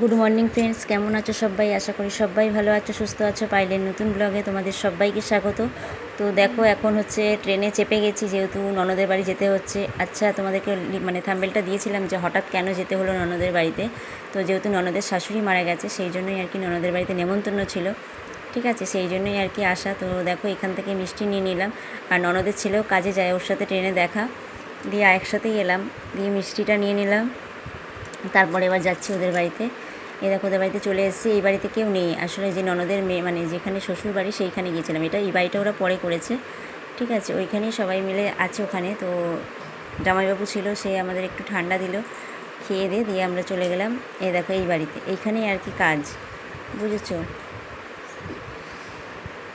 Good morning friends কেমন আছো সবাই? আশা করি সবাই ভালো আছো, সুস্থ আছো। পাইলেন নতুন ব্লগে তোমাদের সবাইকে স্বাগত। তো দেখো, এখন হচ্ছে ট্রেনে চেপে গেছি, যেহেতু ননদের বাড়ি যেতে হচ্ছে। আচ্ছা তোমাদেরকে মানে থাম্বেলটা দিয়েছিলাম যে হঠাৎ কেন যেতে হলো ননদের বাড়িতে। তো যেহেতু ননদের শাশুড়ি মারা গেছে, সেই জন্যই আর কি ননদের বাড়িতে নেমন্তন্ন ছিল। ঠিক আছে, সেই জন্যই আর কি আসা। তো দেখো, এখান থেকে মিষ্টি নিয়ে নিলাম। আর ননদের ছেলেও কাজে যায়, ওর সাথে ট্রেনে দেখা। দিয়ে একসাথেই এলাম। দিয়ে মিষ্টিটা নিয়ে নিলাম। তারপরে এবার যাচ্ছি ওদের বাড়িতে। এ দেখো, ওদের বাড়িতে চলে এসেছি। এই বাড়িতে কেউ নেই। আসলে যে ননদের মেয়ে মানে যেখানে শ্বশুর বাড়ি, সেইখানে গিয়েছিলাম। এটা এই বাড়িটা ওরা পরে করেছে। ঠিক আছে, ওইখানেই সবাই মিলে আছে ওখানে। তো জামাইবাবু ছিল, সে আমাদের একটু ঠান্ডা দিল। খেয়ে দিয়ে দিয়ে আমরা চলে গেলাম। এ দেখো, এই বাড়িতে। এইখানেই আর কি কাজ। বুঝেছ?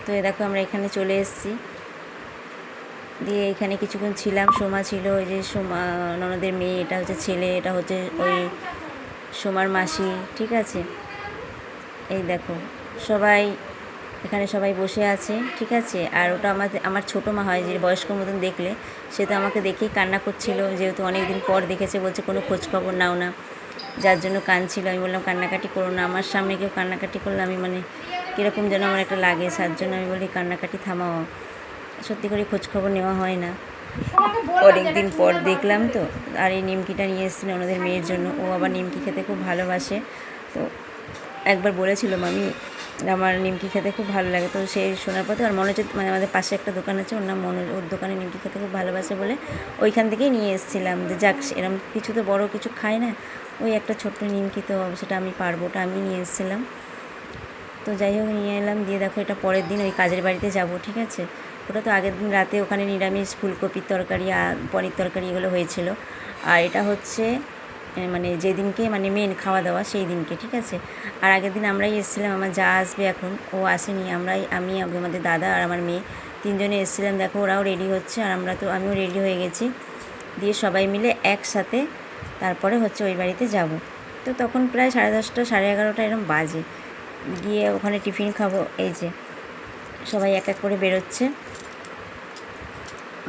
তো এ দেখো, আমরা এখানে চলে এসেছি। দিয়ে এখানে কিছুক্ষণ ছিলাম। সোমা ছিল, ওই যে সোমা, ননদের মেয়ে, এটা হচ্ছে ছেলে, এটা হচ্ছে ওই সোমার মাসি, ঠিক আছে? এই দেখো, সবাই, এখানে সবাই বসে আছে, ঠিক আছে? আর ওটা আমাদের, আমার ছোটো মা হয়, যে বয়স্ক মতন দেখলে, সে তো আমাকে দেখেই কান্না করছিল, যেহেতু অনেক দিন পর দেখেছে, বলছে কোনো খোঁজখবর নাও না। যার জন্য কাঁদছিল, আমি বললাম, কান্নাকাটি করো না, আমার সামনে কেউ কান্নাকাটি করলে আমি মানে কীরকম যেন আমার একটা লাগে তার জন্য আমি বলি, কান্নাকাটি থামাও। সত্যি করে খোঁজখবর নেওয়া হয় না। অনেক দিন পর দেখলাম তো, আর এই নিমকিটা নিয়ে এসেছিলেন ওনাদের মেয়ের জন্য। ও আবার নিমকি খেতে খুব ভালোবাসে। তো একবার বলেছিল মামি, আমার নিমকি খেতে খুব ভালো লাগে। তো সেই শোনার তো আর মনে হচ্ছে মানে আমাদের পাশে একটা দোকান আছে, ওর নাম মনে ওর দোকানে নিমকি খেতে খুব ভালোবাসে বলে ওইখান থেকেই নিয়ে এসেছিলাম। যে যাক, এরম কিছু তো বড় কিছু খায় না, ওই একটা ছোট্ট নিমকি তো সেটা আমি পারব ওটা আমি নিয়ে এসেছিলাম। তো যাই হোক, নিয়ে এলাম। দিয়ে দেখো এটা পরের দিন ওই কাজের বাড়িতে যাব, ঠিক আছে? ওটা তো আগের দিন রাতে ওখানে নিরামিষ ফুলকপির তরকারি আর পনির তরকারি এগুলো হয়েছিল। আর এটা হচ্ছে মানে যেদিনকে মানে মেন খাওয়া দাওয়া সেই দিনকে ঠিক আছে? আর আগের দিন আমরাই এসেছিলাম, আমার যা আসবে এখন, ও আসেনি, আমরাই, আমি আমাদের দাদা আর আমার মেয়ে তিনজনে এসেছিলাম। দেখো ওরাও রেডি হচ্ছে আর আমরা তো, আমিও রেডি হয়ে গেছি। দিয়ে সবাই মিলে একসাথে তারপরে হচ্ছে ওই বাড়িতে যাব। তো তখন প্রায় সাড়ে দশটা, সাড়ে এগারোটা এরম বাজে। গিয়ে ওখানে টিফিন খাব, এই যে। সবাই এক এক করে বেরোচ্ছে।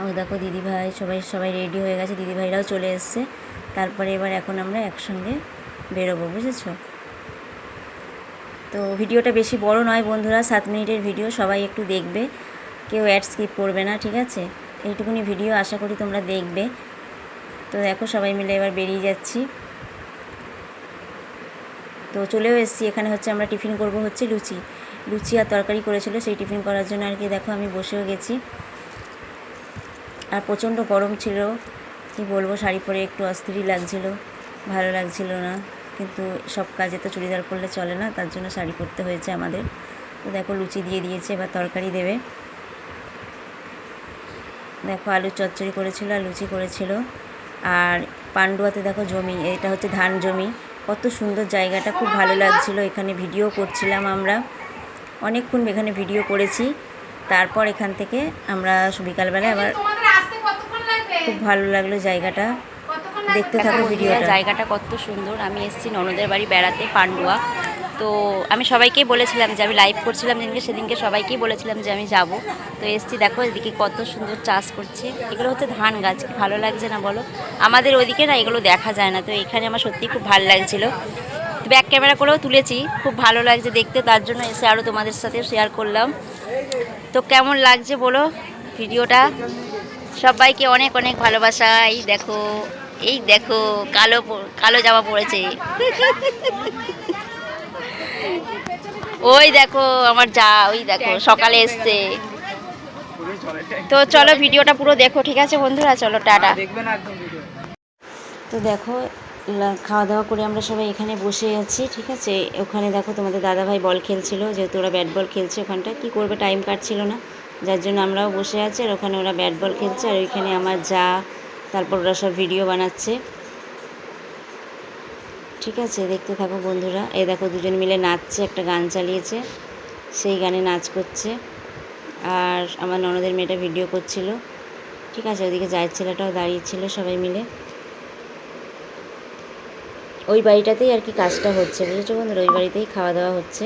ও দেখো দিদিভাই, সবাই সবাই রেডি হয়ে গেছে, দিদিভাইরাও চলে এসছে। তারপরে এবার এখন আমরা একসঙ্গে বেরোবো, বুঝেছ? তো ভিডিওটা বেশি বড় নয় বন্ধুরা, সাত মিনিটের ভিডিও, সবাই একটু দেখবে। কেউ অ্যাড স্কিপ করবে না, ঠিক আছে? এইটুকুনি ভিডিও আশা করি তোমরা দেখবে। তো দেখো, সবাই মিলে এবার বেরিয়ে যাচ্ছি। তো চলেও এসেছি, এখানে হচ্ছে আমরা টিফিন করব হচ্ছে লুচি। লুচি আর তরকারি করেছিল, সেই টিফিন করার জন্য আর কি দেখো আমি বসেও গেছি। আর প্রচণ্ড গরম ছিল। কি বলব, শাড়ি পরে একটু অস্থিরই লাগছিল। ভালো লাগছিল না। কিন্তু সব কাজে তো চুড়িদার পরলে চলে না, তার জন্য শাড়ি পরতে হয়েছে আমাদের। তো দেখো, লুচি দিয়ে দিয়েছে এবার তরকারি দেবে। দেখো, আলু চচ্চড়ি করেছিল আর লুচি করেছিল। আর পান্ডুয়াতে দেখো জমি, এটা হচ্ছে ধান জমি। কত সুন্দর জায়গাটা, খুব ভালো লাগছিল। এখানে ভিডিও করছিলাম আমরা। অনেকক্ষণ এখানে ভিডিও করেছি। তারপর এখান থেকে আমরা বিকালবেলায় আবার খুব ভালো লাগল জায়গাটা। দেখতে থাকো ভিডিওটা। জায়গাটা কত সুন্দর। আমি এসেছি ননদের বাড়ি বেড়াতে পান্ডুয়া। তো আমি সবাইকেই বলেছিলাম যে আমি লাইভ করছিলাম যেদিনকে সেদিনকে সবাইকেই বলেছিলাম যে আমি যাব। তো এসছি দেখো এদিকে কত সুন্দর চাষ করছে। এগুলো হচ্ছে ধান গাছ ভালো লাগছে না বলো? আমাদের ওইদিকে না এগুলো দেখা যায় না। তো এখানে আমার সত্যি খুব ভালো লাগছিল। ব্যাক ক্যামেরা করেও তুলেছি খুব ভালো লাগছে দেখতে। তার জন্য এসে আরও তোমাদের সাথে শেয়ার করলাম। তো কেমন লাগছে বলো ভিডিওটা? সবাইকে অনেক অনেক ভালোবাসা। এই দেখো এই দেখো কালো কালো জামা পড়েছে। ওই দেখো আমার যা ওই দেখো সকালে এসছে। তো চলো ভিডিওটা পুরো দেখো ঠিক আছে বন্ধুরা? চলো টাটা। ভিডিও তো দেখো খাওয়া দাওয়া করে আমরা সবাই এখানে বসে আছি ঠিক আছে? ওখানে দেখো তোমাদের দাদাভাই বল খেলছিল যেহেতু ওরা ব্যাট বল খেলছে ওখানটা কি করবে টাইম কাটছিল না। যার জন্য আমরাও বসে আছি আর ওখানে ওরা ব্যাট বল খেলছে আর ওইখানে আমার যা, তারপর ওরা সব ভিডিও বানাচ্ছে। ঠিক আছে, দেখতে থাকো বন্ধুরা। এই দেখো দুজন মিলে নাচছে, একটা গান চালিয়েছে, সেই গানে নাচ করছে। আর আমার ননদের মেয়েটা ভিডিও করছিল। ঠিক আছে, ওদিকে জায়ের ছেলেটাও দাঁড়িয়েছিল সবাই মিলে। ওই বাড়িটাতেই আর কি কাজটা হচ্ছে, বুঝেছ বন্ধুরা? ওই বাড়িতেই খাওয়া দাওয়া হচ্ছে।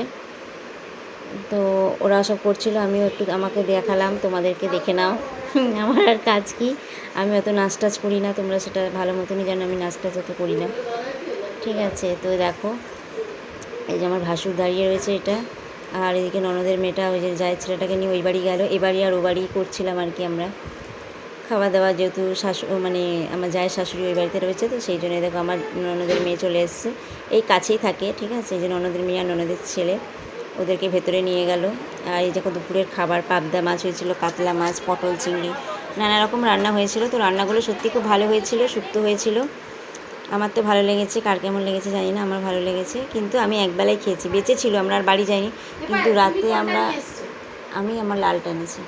তো ওরা সব করছিল, আমিও একটু আমাকে দেখালাম, তোমাদেরকে দেখে নাও। আমার আর কাজ কি? আমি অত নাচ টাচ করি না, তোমরা সেটা ভালো মতনই জানো, আমি নাচ টাচ অত করি না। ঠিক আছে, তো দেখো, এই যে আমার ভাসুর দাঁড়িয়ে রয়েছে এটা। আর এদিকে ননদের মেয়েটা, ওই যে যায় ছেলেটাকে নিয়ে ওই বাড়ি গেল। এ বাড়ি আর ও বাড়ি করছিলাম আর কি আমরা। খাওয়া দাওয়া যেহেতু শাশু মানে আমার যায় শাশুড়ি ওই বাড়িতে রয়েছে, তো সেই জন্য দেখো আমার ননদের মেয়ে চলে এসছে। এই কাছেই থাকে, ঠিক আছে? এই যে ননদের মেয়ে আর ননদের ছেলে। ওদেরকে ভেতরে নিয়ে গেল। আর এই দেখো দুপুরের খাবার পাবদা মাছ হয়েছিল কাতলা মাছ পটল চিংড়ি নানা রকম রান্না হয়েছিল। তো রান্নাগুলো সত্যি খুব ভালো হয়েছিল সুক্ত হয়েছিল। আমার তো ভালো লেগেছে কার কেমন লেগেছে জানি না আমার ভালো লেগেছে। কিন্তু আমি একবেলায় খেয়েছি বেঁচে ছিল আমরা আর বাড়ি যাইনি। কিন্তু রাতে আমরা আমি আমার লালটা এনেছি।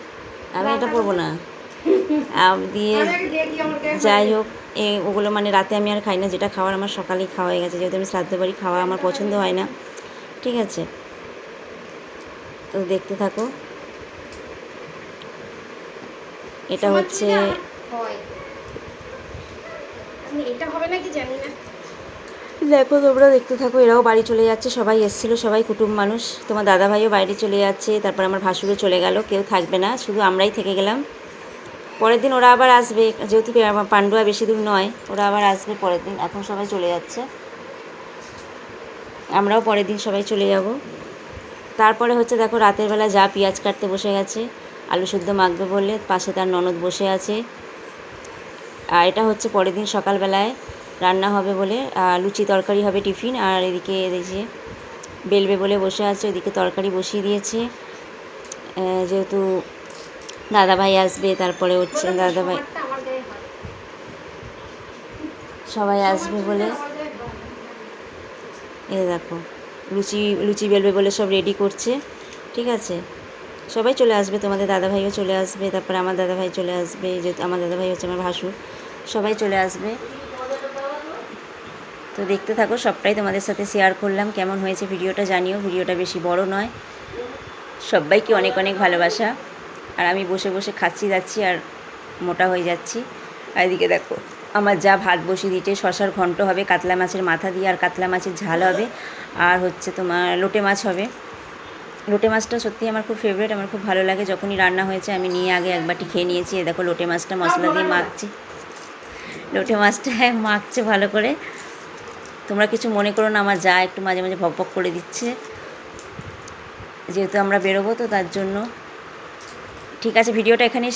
আমি এটা পরবো না। দিয়ে যাই হোক এ ওগুলো মানে রাতে আমি আর খাই না যেটা খাওয়ার আমার সকালেই খাওয়া হয়ে গেছে। যেহেতু আমি শ্রাদ্ধ বাড়ি খাওয়া আমার পছন্দ হয় না। ঠিক আছে। তো দেখতে থাকো। এটা হচ্ছে এটা হবে নাকি জানি না। দেখো তোমরা দেখতে থাকো এরাও বাড়ি চলে যাচ্ছে সবাই এসেছিল সবাই কুটুম মানুষ। তোমার দাদা ভাইও বাইরে চলে যাচ্ছে তারপর আমার ভাসুরও চলে গেল কেউ থাকবে না শুধু আমরাই থেকে গেলাম। পরের দিন ওরা আবার আসবে যেহেতু পে- পান্ডুয়া বেশি দূর নয় ওরা আবার আসবে পরের দিন এখন সবাই চলে যাচ্ছে। আমরাও পরের দিন সবাই চলে যাব। তারপরে হচ্ছে দেখো রাতের বেলা যা পেঁয়াজ কাটতে বসে গেছে আলু শুদ্ধ মাখবে বলে পাশে তার ননদ বসে আছে। আর এটা হচ্ছে পরের দিন সকালবেলায় রান্না হবে বলে লুচি তরকারি হবে টিফিন আর এদিকে এদিকে বেলবে বলে বসে আছে ওদিকে তরকারি বসিয়ে দিয়েছে। যেহেতু দাদাভাই আসবে তারপরে হচ্ছে দাদাভাই সবাই আসবে বলে। এই দেখো লুচি লুচি বেলবে বলে সব রেডি করছে, ঠিক আছে? সবাই চলে আসবে, তোমাদের দাদাভাইও চলে আসবে, তারপরে আমার দাদাভাই চলে আসবে যেহেতু আমার দাদাভাই হচ্ছে আমার ভাসুর, সবাই চলে আসবে। তো দেখতে থাকো, সবটাই তোমাদের সাথে শেয়ার করলাম, কেমন হয়েছে ভিডিওটা জানিও, ভিডিওটা বেশি বড় নয়। সবাইকে অনেক অনেক ভালোবাসা, আর আমি বসে বসে খাচ্ছি, যাচ্ছি, আর মোটা হয়ে যাচ্ছি। আর এদিকে দেখো। আমার যা ভাত বসিয়ে দিয়েছে, শশার ঘন্ট হবে, কাতলা মাছের মাথা দিয়ে আর কাতলা মাছের ঝাল হবে, আর হচ্ছে তোমার লোটে মাছ হবে। লোটে মাছটা সত্যি আমার খুব ফেভারিট আমার খুব ভালো লাগে। যখনই রান্না হয়েছে, আমি নিয়ে আগে একবারটি খেয়ে নিয়েছি। এ দেখো লোটে মাছটা মশলা দিয়ে মাখছি। লোটে মাছটা মাখছে ভালো করে। তোমরা কিছু মনে করো না, আমার যা একটু মাঝে মাঝে ভক ভক করে দিচ্ছে। যেহেতু আমরা বেরোবো, তো তার জন্য। ঠিক আছে, ভিডিওটা এখানেই